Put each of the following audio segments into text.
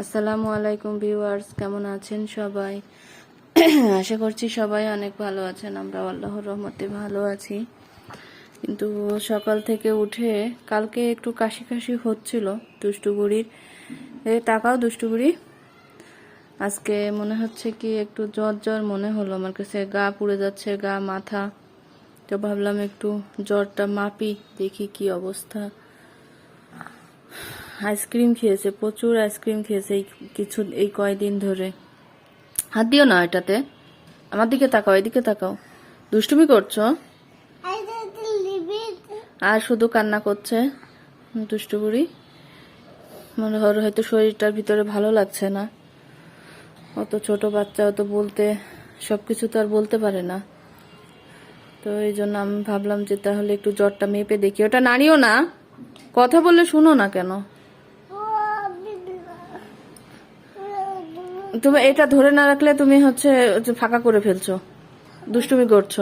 আসসালামু আলাইকুম ভিউয়ার্স, কেমন আছেন সবাই? আশা করছি সবাই অনেক ভালো আছেন আমরা আল্লাহর রহমতে ভালো আছি। কিন্তু সকাল থেকে উঠে কালকে একটু কাশি কাশি হচ্ছিল দুষ্টুগুড়ির এ, তাকাও দুষ্টু বুড়ি। আজকে মনে হচ্ছে কি একটু জ্বর জ্বর মনে হলো, আমার কাছে গা পুড়ে যাচ্ছে, গা, মাথা। তো ভাবলাম একটু জ্বরটা মাপি, দেখি কি অবস্থা। আইসক্রিম খেয়েছে, প্রচুর আইসক্রিম খেয়েছে এই কিছু, এই কয়দিন ধরে। হাত দিও না এটাতে। আমার দিকে তাকাও, এদিকে তাকাও। দুষ্টুমি করছ? আর শুধু কান্না করছে, দুষ্টু বুড়ি? মনে হয় হয়তো শরীরটার ভিতরে ভালো লাগছে না। অত ছোট বাচ্চা, অত বলতে, সবকিছু তো আর বলতে পারে না। তো এই জন্য আমি ভাবলাম যে তাহলে একটু জ্বরটা মেপে দেখি। ওটা নাড়িও না। কথা বললে শুনো না কেন? তুমি এটা ধরে না রাখলে তুমি হচ্ছে ফাঁকা করে ফেলছো। দুষ্টুমি করছ।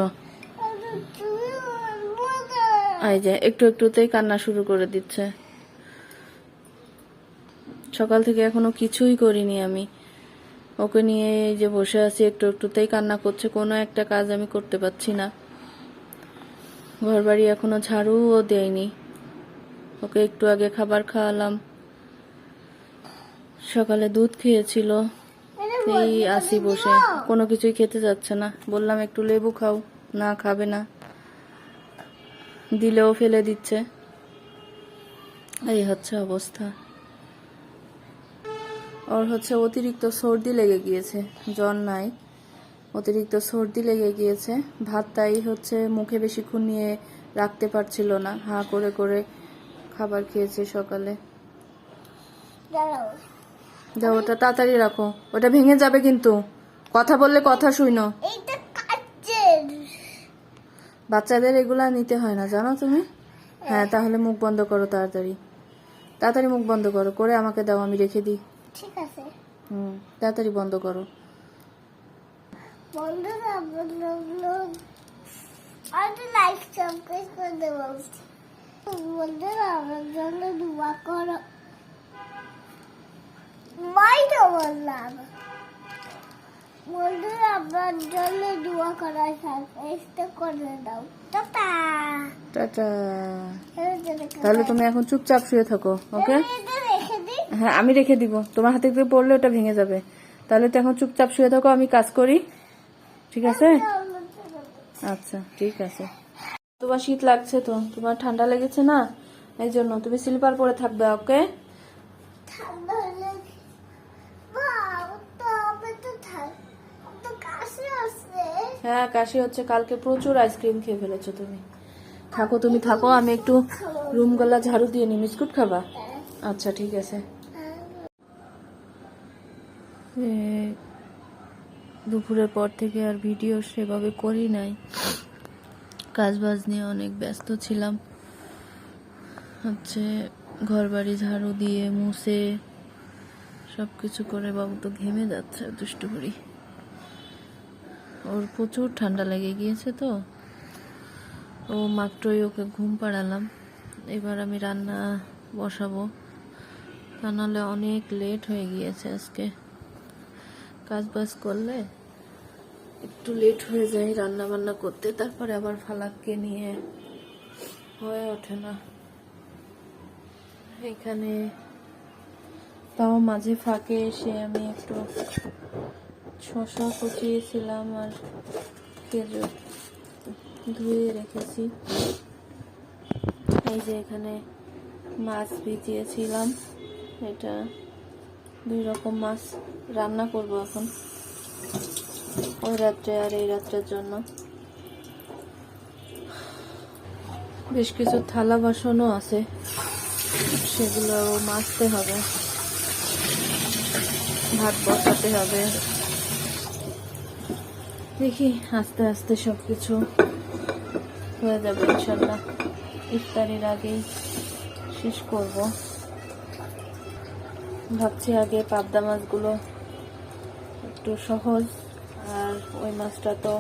এই যে, একটু একটুতেই কান্না শুরু করে দিচ্ছে। সকাল থেকে এখনও কিছুই করিনি আমি। ওকে নিয়ে যে বসে আছি, একটু একটুতেই কান্না করছে। কোনো একটা কাজ আমি করতে পারছি না। ঘর বাড়ি এখনও ঝাড়ুও দেয়নি। ওকে একটু আগে খাবার খাওয়ালাম। সকালে দুধ খেয়েছিল। এই আসি বসে। কোনো কিছুই খেতে যাচ্ছে না। বললাম একটু লেবু খাও না খাবে না। দিলেও ফেলে দিচ্ছে। এই হচ্ছে অবস্থা। ওর হচ্ছে অতিরিক্ত সর্দি লেগে গিয়েছে জ্বর নাই। অতিরিক্ত সর্দি লেগে গিয়েছে। ভাত তাই হচ্ছে মুখে বেশিক্ষণ নিয়ে রাখতে পারছিল না। হা করে করে খাবার খেয়েছে সকালে। যাও ওটা তাড়াতাড়ি রাখো। ওটা ভেঙে যাবে কিন্তু। কথা বললে কথা শুইনো বাচ্চাদের এগুলা নিতে হয় না জানো তুমি? হ্যাঁ তাহলে মুখ বন্ধ করো তাড়াতাড়ি। তাড়াতাড়ি মুখ বন্ধ করো করে আমাকে দাও আমি রেখে দিই। ঠিক আছে। হুম তাড়াতাড়ি বন্ধ করো। আর লাইক সাবস্ক্রাইব করে দেবো। বন্ধুরা আমার জন্য দোয়া করো। বললাম। বন্ধুরা আমার জন্য দোয়া করো করে দাও। টাটা। টাটা। তাহলে তুমি এখন চুপচাপ শুয়ে থাকো ওকে? হ্যাঁ আমি রেখে দিব। তোমার হাতে থেকে পড়লে ওটা ভেঙে যাবে। তাহলে তো এখন চুপচাপ শুয়ে থাকো আমি কাজ করি। ঠিক আছে? আচ্ছা ঠিক আছে। তোমার শীত লাগছে তো তোমার ঠান্ডা লেগেছে না? এই জন্য তুমি স্লিপার পরে থাকবে ওকে ঠান্ডা লাগে বাহ তো আমি তো থাক তো কাশি আসছে হ্যাঁ কাশি হচ্ছে, কালকে প্রচুর আইসক্রিম খেয়ে ফেলেছো তুমি। থাকো তুমি থাকো, আমি একটু রুম গলা ঝাড়ু দিয়ে নি, বিস্কুট খাবা? আচ্ছা ঠিক আছে। দুপুরের পর থেকে আর ভিডিও সেভাবে করি নাই। কাজ বাজ নিয়ে অনেক ব্যস্ত ছিলাম। হচ্ছে ঘর বাড়ি ঝাড়ু দিয়ে, মুছে সব কিছু করে বাবু তো ঘেমে যাচ্ছে দুষ্টু করি ওর প্রচুর ঠান্ডা লেগে গিয়েছে তো। ও মাত্রই ওকে ঘুম পাড়ালাম। এবার আমি রান্না বসাবো। তা নাহলে অনেক লেট হয়ে গিয়েছে আজকে। কাজ বাজ করলে একটু লেট হয়ে যায় রান্না বান্না করতে, তারপরে আবার ফালাককে নিয়ে হয়ে ওঠে না। এখানে তাও মাঝে ফাঁকে এসে আমি একটু শশা কুচিয়েছিলাম আর খেজুর ধুয়ে রেখেছি। এই যে এখানে মাছ ভিজিয়েছিলাম। এটা দুই রকম মাছ রান্না করব এখন। ওই রাত্রে আর এই রাত্রের জন্য। বেশ কিছু থালা বাসনও আছে। সেগুলো মাজতে হবে। ভাত বসাতে হবে। দেখি আস্তে আস্তে সব কিছু হয়ে যাবে ইনশাল্লাহ ইফতারির আগেই শেষ করব। ভাবছি আগে পাবদা মাছগুলো একটু সহজ, আর ওই মাছটা তো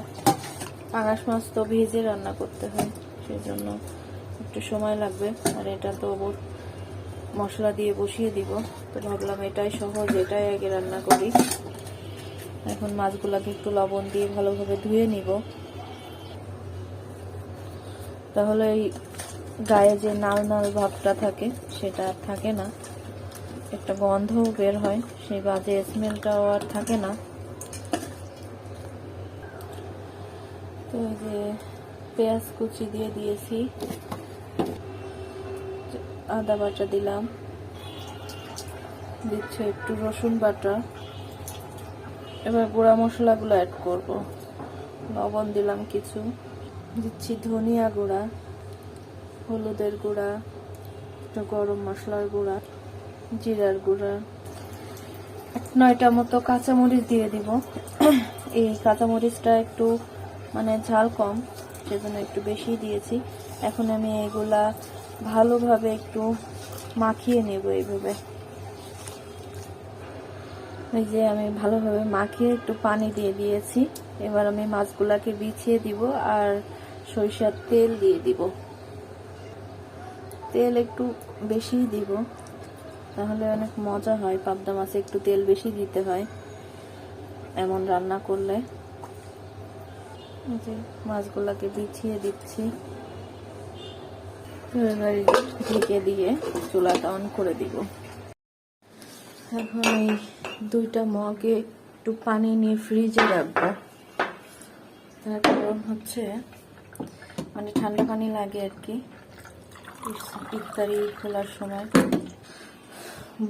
পাঙাশ মাছ তো ভেজে রান্না করতে হয় সেই জন্য একটু সময় লাগবে, আর এটা তো মশলা দিয়ে বসিয়ে দিব। তো ভাবলাম এটাই সহজ, এটাই আগে রান্না করি। এখন মাছগুলোকে একটু লবণ দিয়ে ভালোভাবে ধুয়ে নিব। তাহলে এই গায়ে যে নাল নাল ভাবটা থাকে, সেটা আর থাকে না। একটা গন্ধও বের হয়, সেই বাজে স্মেলটাও আর থাকে না। তো এই যে পেঁয়াজ কুচি দিয়ে দিয়েছি। আদা বাটা দিলাম। দিচ্ছে একটু রসুন বাটা। এবার গুঁড়া মশলাগুলো অ্যাড করব। লবণ দিলাম কিছু। দিচ্ছি ধনিয়া গুঁড়া, হলুদের গুঁড়া, একটু গরম মশলার গুঁড়া, জিরার গুঁড়া। নয়টা মতো কাঁচামরিচ দিয়ে দিব। এই কাঁচামরিচটা একটু মানে ঝাল কম, সেজন্য একটু বেশি দিয়েছি। এখন আমি এগুলা ভালোভাবে একটু মাখিয়ে নেব এইভাবে। এই যে আমি ভালোভাবে মাখিয়ে একটু পানি দিয়ে দিয়েছি। এবার আমি মাছগুলাকে বিছিয়ে দিব আর সরিষার তেল দিয়ে দিব। তেল একটু বেশি দিব, তাহলে অনেক মজা হয়। পাবদা মাছে একটু তেল বেশি দিতে হয় এমন রান্না করলে। যে মাছগুলাকে বিছিয়ে দিচ্ছি। ঢেকে দিয়ে চুলাটা অন করে দিব। এখন এই দুইটা মগে একটু পানি নিয়ে ফ্রিজে রাখব। তার কারণ হচ্ছে মানে ঠান্ডা পানি লাগে আর কি। ইফতারি খোলার সময়।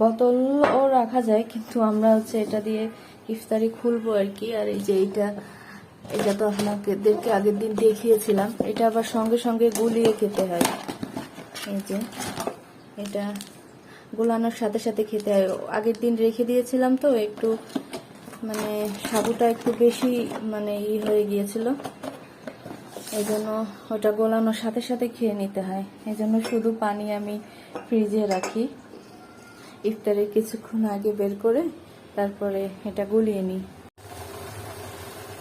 বোতলও রাখা যায়, কিন্তু আমরা হচ্ছে এটা দিয়ে ইফতারি খুলবো আর কি। আর এই যে এইটা এটা তো আপনাদেরকে আগের দিন দেখিয়েছিলাম। এটা আবার সঙ্গে সঙ্গে গুলিয়ে খেতে হয়। এই যে, এটা গোলানোর সাথে সাথে খেতে হয়। আগের দিন রেখে দিয়েছিলাম তো, একটু মানে সাবুটা একটু বেশি মানে ই হয়ে গিয়েছিল। এই জন্য ওটা গোলানোর সাথে সাথে খেয়ে নিতে হয়। এই জন্য শুধু পানি আমি ফ্রিজে রাখি। ইফতারের কিছুক্ষণ আগে বের করে তারপরে এটা গুলিয়ে নিই।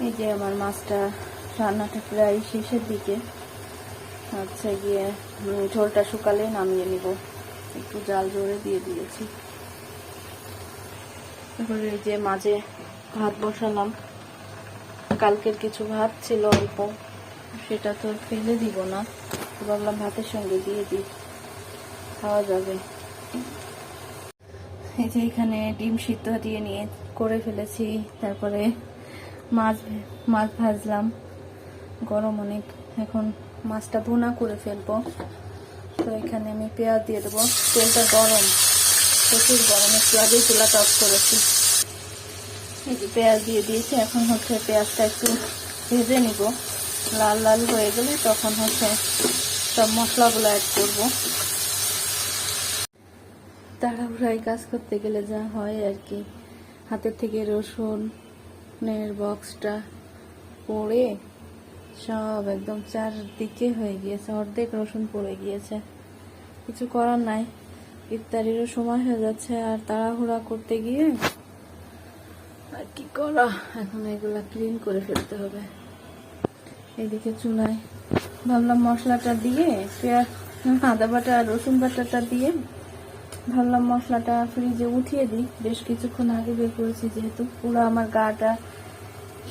এই যে আমার মাছটা রান্নাটা প্রায় শেষের দিকে। হচ্ছে গিয়ে ঝোলটা শুকালে নামিয়ে নিব। একটু জাল জোরে দিয়ে দিয়েছি। তারপরে এই যে মাঝে ভাত বসালাম। কালকের কিছু ভাত ছিল অল্প, সেটা তো ফেলে দিব না। ভাবলাম ভাতের সঙ্গে দিয়ে দিই। খাওয়া যাবে। এই যে এখানে ডিম সিদ্ধ দিয়ে নিয়ে করে ফেলেছি। তারপরে মাছ মাছ ভাজলাম। গরম অনেক। এখন মাছটা ভুনা করে ফেলব। তো এখানে আমি পেঁয়াজ দিয়ে দেবো। তেলটা গরম, প্রচুর গরম। আগেই চুলাটা অফ করেছি। এই যে পেঁয়াজ দিয়ে দিয়েছি। এখন হচ্ছে পেঁয়াজটা একটু ভেজে নিব। লাল লাল হয়ে গেলে তখন হচ্ছে সব মশলাগুলো অ্যাড করব। তাড়াহুড়ায় কাজ করতে গেলে যা হয় আর কি। হাতের থেকে রসুনের বক্সটা পড়ে, সব একদম চারদিকে হয়ে গিয়েছে। অর্ধেক রসুন পড়ে গিয়েছে। কিছু করার নাই। ইফতারিরও সময় হয়ে যাচ্ছে, আর তাড়াহুড়া করতে গিয়ে আর কি করা? এখন এগুলা ক্লিন করে ফেলতে হবে। এদিকে চুলায় ভাবলাম মশলাটা দিয়ে, পেঁয়াজ, আদা বাটা আর রসুন বাটাটা দিয়ে ভাবলাম মশলাটা ফ্রিজে উঠিয়ে দিই। বেশ কিছুক্ষণ আগে বের করেছি, যেহেতু পুরো আমার গাটা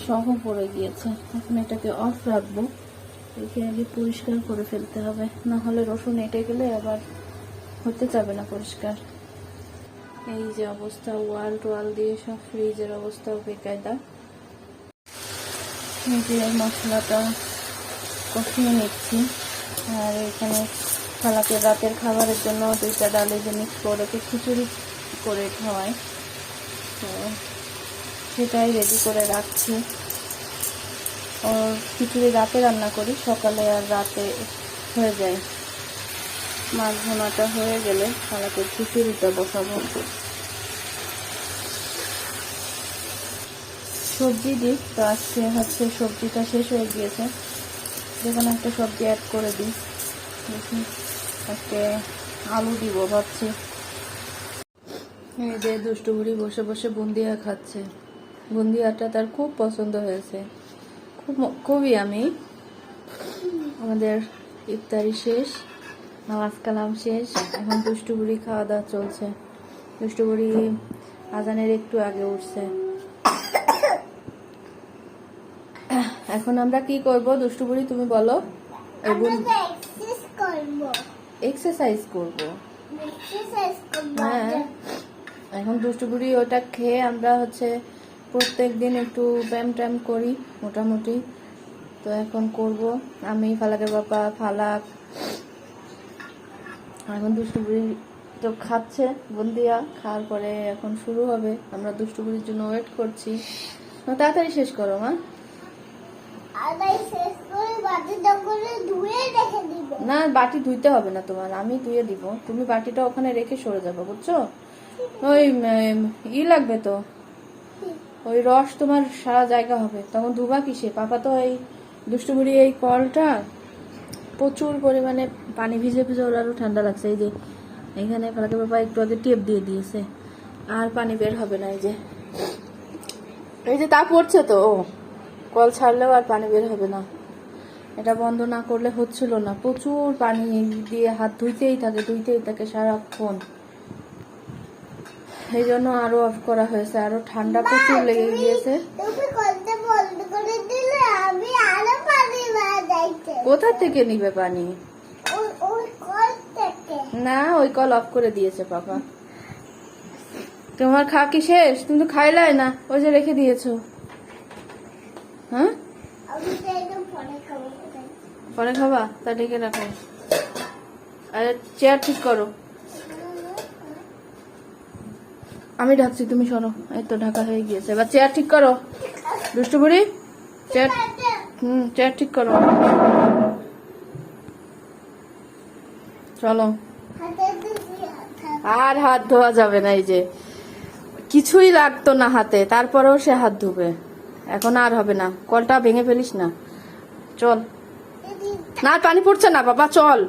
সহ পড়ে গিয়েছে। এখন এটাকে অফ রাখব। একে আগে পরিষ্কার করে ফেলতে হবে। না হলে রসুন এঁটে গেলে আবার হতে যাবে না পরিষ্কার। এই যে অবস্থা, ওয়াল টোয়াল দিয়ে সব ফ্রিজের অবস্থাও বেকায়দা। এই যে মশলাটা কষিয়ে নিচ্ছি। আর এখানে খালাকে রাতের খাবারের জন্য দুইটা ডালে যে মিক্স করে ওকে খিচুড়ি করে খাওয়াই। তো সেটাই রেডি করে রাখছি। খিচুড়ি রাতে রান্না করি, সকালে আর রাতে হয়ে যায়। মাছ ভোনাটা হয়ে গেলে খালাকে খিচুড়িটা বসাবো। সবজি দিই, তো আজকে হচ্ছে সবজিটা শেষ হয়ে গিয়েছে। যে একটা সবজি অ্যাড করে দিই। দেখি, আজকে আলু দিব ভাবছি। এই যে দুষ্টু বুড়ি বসে বসে বুন্দিয়া খাচ্ছে। বুন্দিয়াটা তার খুব পছন্দ হয়েছে। খুব খুবই আমি। আমাদের ইফতারি শেষ নামাজ কালাম শেষ এখন দুষ্টু বুড়ি খাওয়া দাওয়া চলছে। দুষ্টু বুড়ি আজানের একটু আগে উঠছে। এখন আমরা কি করব? দুষ্টু বুড়ি তুমি বলো। এক্সারসাইজ করব। এক্সারসাইজ করব। হ্যাঁ। এখন দুষ্টু বুড়ি ওটা খেয়ে আমরা হচ্ছে প্রত্যেক দিন একটু ব্যায়াম ট্যাম করি মোটামুটি। তো এখন করব। আমি ফালাকের বাবা ফালাক এখন দুষ্টু বুড়ি তো খাচ্ছে বন্দিয়া। খাওয়ার পরে এখন শুরু হবে। আমরা দুষ্টু বুড়ির জন্য ওয়েট করছি। তাড়াতাড়ি শেষ করো মা। না বাটি ধুইতে হবে না তোমার। আমি ধুয়ে দিব। তুমি বাটিটা ওখানে রেখে সরে যাবে বুঝছ? ওই ই লাগবে তো। ওই রস তোমার সারা জায়গা হবে। তখন ধুবা কিসে? পাপা তো এই দুষ্টুবুড়ি এই কলটা প্রচুর পরিমাণে পানি ভিজে ভিজে ওর আরও ঠান্ডা লাগছে। এই যে এখানে ফালাকে পাপা একটু আগে টেপ দিয়ে দিয়েছে। আর পানি বের হবে না এই যে। এই যে তা পড়ছে তো, ও। কল ছাড়লেও আর পানি বের হবে না। এটা বন্ধ না করলে হচ্ছিল না। প্রচুর পানি দিয়ে হাত ধুইতেই থাকে ধুইতেই থাকে সারাক্ষণ। এই জন্য আরও অফ করা হয়েছে আরও ঠান্ডা প্রচুর লেগে গিয়েছে। কোথা থেকে নিবে পানি? না ওই কল অফ করে দিয়েছে পাপা। তোমার খা কি শেষ? তুমি তো খাইলাই না ওই যে রেখে দিয়েছ। হ্যাঁ? পরে খাব। তা ডেকে রাখো। আরে চেয়ার ঠিক করো। আমি ঢাকছি তুমি শোনো। এই তো ঢাকা হয়ে গিয়েছে। এবার চেয়ার ঠিক করো। দুষ্টু বুড়ি চেয়ার হুম চেয়ার ঠিক করো। চলো। আর হাত ধোয়া যাবে না এই যে। কিছুই লাগতো না হাতে, তারপরেও সে হাত ধুবে। এখন আর হবে না। কলটা ভেঙে ফেলিস না। চল। না পানি পড়ছে না, বাবা, চল।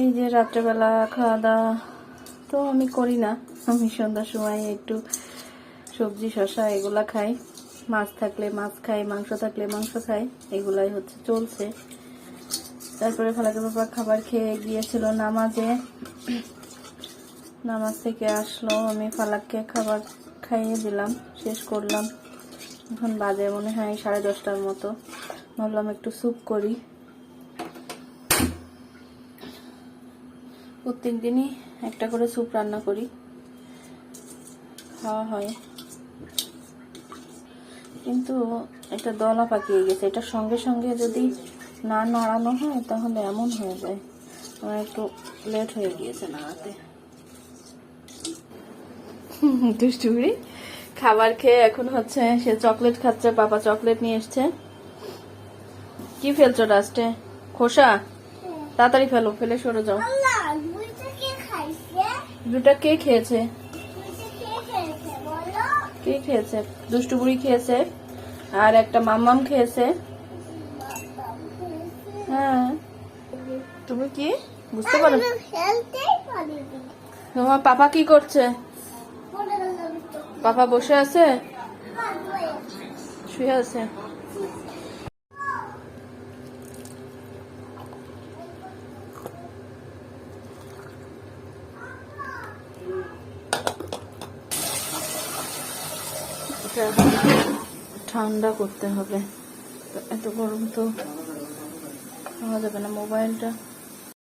এই যে রাত্রেবেলা খাওয়া দাওয়া তো আমি করি না। আমি সন্ধ্যার সময় একটু সবজি শশা এগুলা খাই। মাছ থাকলে মাছ খাই, মাংস থাকলে মাংস খাই। এগুলাই হচ্ছে চলছে। তারপরে ফালাকে বাবা খাবার খেয়ে গিয়েছিল নামাজে। নামাজ থেকে আসলো, আমি ফালাককে খাবার খাইয়ে দিলাম, শেষ করলাম। এখন বাজে মনে হয় সাড়ে দশটার মতো। ভাবলাম একটু স্যুপ করি। প্রত্যেক দিনই একটা করে স্যুপ রান্না করি। খাওয়া হয়। কিন্তু এটা দলা পাকিয়ে গেছে। এটা সঙ্গে সঙ্গে যদি না নাড়ানো হয়, তাহলে এমন হয়ে যায়। আমার একটু লেট হয়ে গিয়েছে নাড়াতে। দুষ্টুগুড়ি খাবার খেয়ে এখন হচ্ছে সে চকলেট খাচ্ছে, পাপা চকলেট নিয়ে এসছে। কি ফেলছো ডাস্টে? খোসা? তাড়াতাড়ি ফেলো, ফেলে সরে যাও আল্লাহ বুঝতে কে খাইছে দুটা কে খেয়েছে? কে খেয়েছে? দুষ্টু বুড়ি খেয়েছে আর একটা মাম্মাম খেয়েছে। হ্যাঁ। তুমি কি? বুঝতে পারো? তোমার পাপা কি করছে? পাপা বসে আছে? শুয়ে আছে এটা ঠান্ডা করতে হবে। এত গরম তো খাওয়া যাবে না। মোবাইলটা